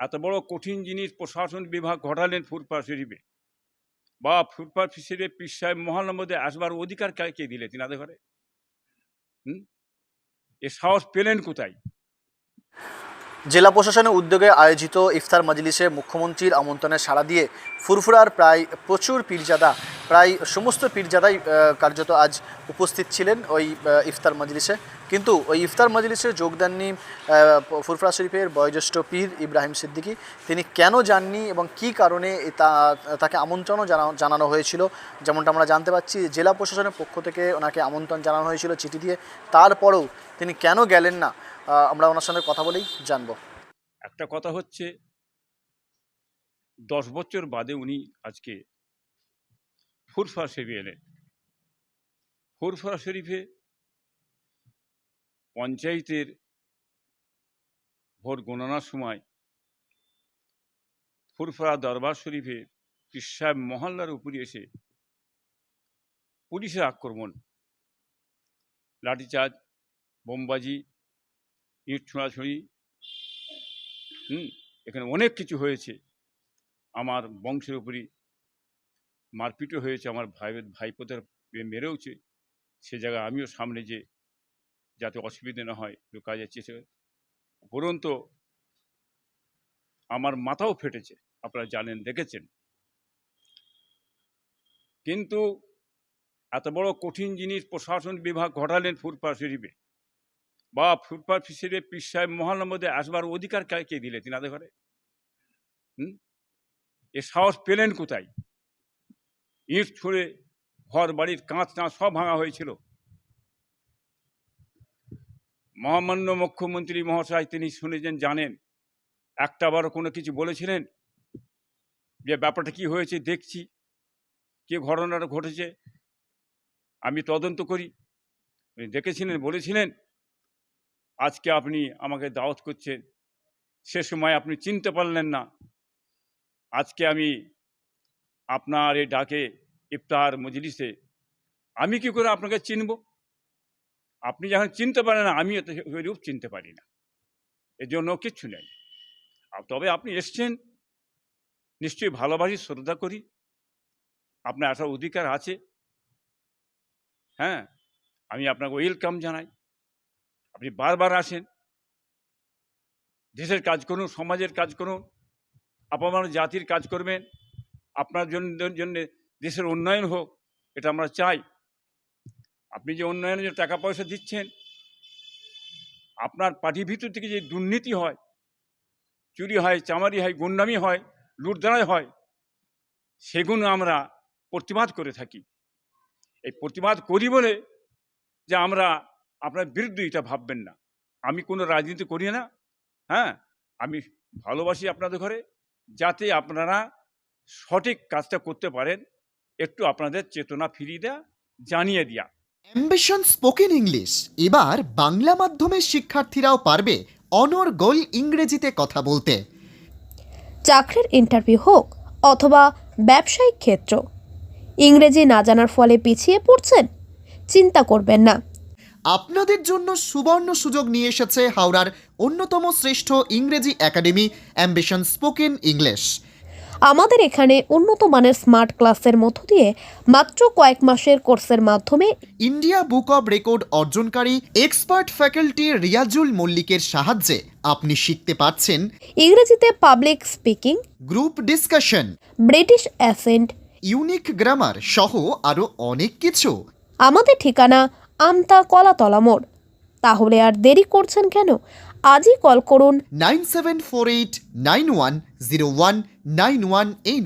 এত বড় কঠিন জিনিস প্রশাসন বিভাগ ঘটালেন ফুরফা শরীফে বা ফুরফা শরীফে পীর সাহেব মধ্যে আসবার অধিকার কে কে দিলে তিনাদের ঘরে? হুম? এ সাহস পেলেন কোথায়? জেলা প্রশাসনের উদ্যোগে আয়োজিত ইফতার মজলিসে মুখ্যমন্ত্রীর আমন্ত্রণে সাড়া দিয়ে ফুরফুরার প্রায় প্রচুর পীরজাদা প্রায় সমস্ত পীরজাদাই কার্যত আজ উপস্থিত ছিলেন ওই ইফতার মজলিসে। কিন্তু ওই ইফতার মজলিসে যোগ দেননি আহ, ফুরফুরা শরীফের বয়োজ্যেষ্ঠ পীর ইব্রাহিম সিদ্দিকী। তিনি কেন যাননি এবং কী কারণে তা- তাকে আমন্ত্রণও জানা- জানানো হয়েছিল? যেমনটা আমরা জানতে পারছি জেলা প্রশাসনের পক্ষ থেকে ওনাকে আমন্ত্রণ জানানো হয়েছিল চিঠি দিয়ে। তারপরেও তিনি কেন গেলেন না? আমরা ওনার সঙ্গে কথা বলেই জানব। একটা কথা হচ্ছে, দশ বছর বাদে উনি আজকে ফুরফা শরীফে এলেন। ফুরফা শরীফে পঞ্চায়েতের ভোট গণনার সময় ফুরফরা দরবার শরীফে পীর সাহেব মহল্লার উপরে এসে পুলিশের আক্রমণ, লাঠিচার্জ, বোমবাজি ইট ছোঁড়াছুঁড়ি হুম, এখানে অনেক কিছু হয়েছে। আমার বংশের উপরই মারপিটও হয়েছে, আমার ভাই, ভাইপোদের মেরেওছে। সে জায়গায় আমিও সামনে যে যাতে অসুবিধে না হয়, একটু কাজে চেয়েছে উপরন্ত আমার মাথাও ফেটেছে, আপনারা জানেন, দেখেছেন। কিন্তু এত বড় কঠিন জিনিস প্রশাসন বিভাগ ঘটালেন ফুরফা শরীফে বা ফুটপাথ হিসেবে পীর সাহেব মধ্যে আসবার অধিকার কে দিলে তিনাদের ঘরে? হুম? এ সাহস পেলেন কোথায়? ইট ছুঁড়ে ঘর বাড়ির কাঁচ টাঁচ সব ভাঙা হয়েছিল। মহামান্য মুখ্যমন্ত্রী মহাশয় তিনি শুনেছেন, জানেন। একটাবারও কোনো কিছু বলেছিলেন? যে ব্যাপারটা কি হয়েছে দেখছি। কি ঘটনাটা ঘটেছে? আমি তদন্ত করি। দেখেছিলেন, বলেছিলেন আজকে আপনি আমাকে দাওয়াত করছেন। সে সময় আপনি চিনতে পারলেন না। আজকে আমি আপনার এই ডাকে ইফতার মজলিসে, আমি কি করে আপনাকে চিনব? আপনি যখন চিনতে পারেন না আমি এত রূপ চিনতে পারি না। এর জন্য কিচ্ছু নেই। তবে আপনি এসছেন। নিশ্চয়ই ভালোবাসি, শ্রদ্ধা করি। আপনার আসার অধিকার আছে। হ্যাঁ আমি আপনাকে ওয়েলকাম জানাই। আপনি বারবার আসেন। দেশের কাজ করুন, সমাজের কাজ করুন আপনার জাতির কাজ করবেন, আপনার জন্য দেশের উন্নয়ন হোক, এটা আমরা চাই। আপনি যে উন্নয়নের জন্য টাকা পয়সা দিচ্ছেন, আপনার পার্টির ভিতর থেকে যে দুর্নীতি হয়, চুরি হয়, চামারি হয়, গুন্ডামি হয় লুটদারাই হয়, সেগুলো আমরা প্রতিবাদ করে থাকি। এই প্রতিবাদ করি বলে যে আমরা আপনার বিরুদ্ধে এটা ভাববেন না। আমি কোনো রাজনীতি করি না হ্যাঁ? আমি ভালোবাসি আপনাদের ঘরে যাতে আপনারা সঠিক কাজটা করতে পারেন একটু আপনাদের চেতনা ফিরিয়ে দেয়া জানিয়ে দেয়া। অ্যাম্বিশন স্পোকেন ইংলিশ এবার বাংলা মাধ্যমের শিক্ষার্থীরাও পারবে অনর্গল ইংরেজিতে কথা বলতে। চাকরির ইন্টারভিউ হোক অথবা ব্যবসায়িক ক্ষেত্র। ইংরেজি না জানার ফলে পিছিয়ে পড়ছেন? চিন্তা করবেন না। আপনাদের জন্য সুবর্ণ সুযোগ নিয়ে এসেছে হাওড়ার অন্যতম শ্রেষ্ঠ ইংরেজি একাডেমি অ্যাম্বিশন স্পোকেন ইংলিশ আমাদের এখানে উন্নত মানের স্মার্ট ক্লাসের মধ্য দিয়ে মাত্র কয়েক মাসের কোর্সের মাধ্যমে ইন্ডিয়া বুক অব রেকর্ড অর্জনকারী এক্সপার্ট ফ্যাকাল্টি রিয়াজুল মল্লিকের সাহায্যে আপনি শিখতে পারছেন ইংরেজিতে public speaking group discussion British accent unique grammar সহ আরও অনেক কিছু। আমাদের ঠিকানা আমতা কলাতলা মোড়। তাহলে আর দেরি করছেন কেন? আজই কল করুন। Nine seven four eight nine one zero one nine one এই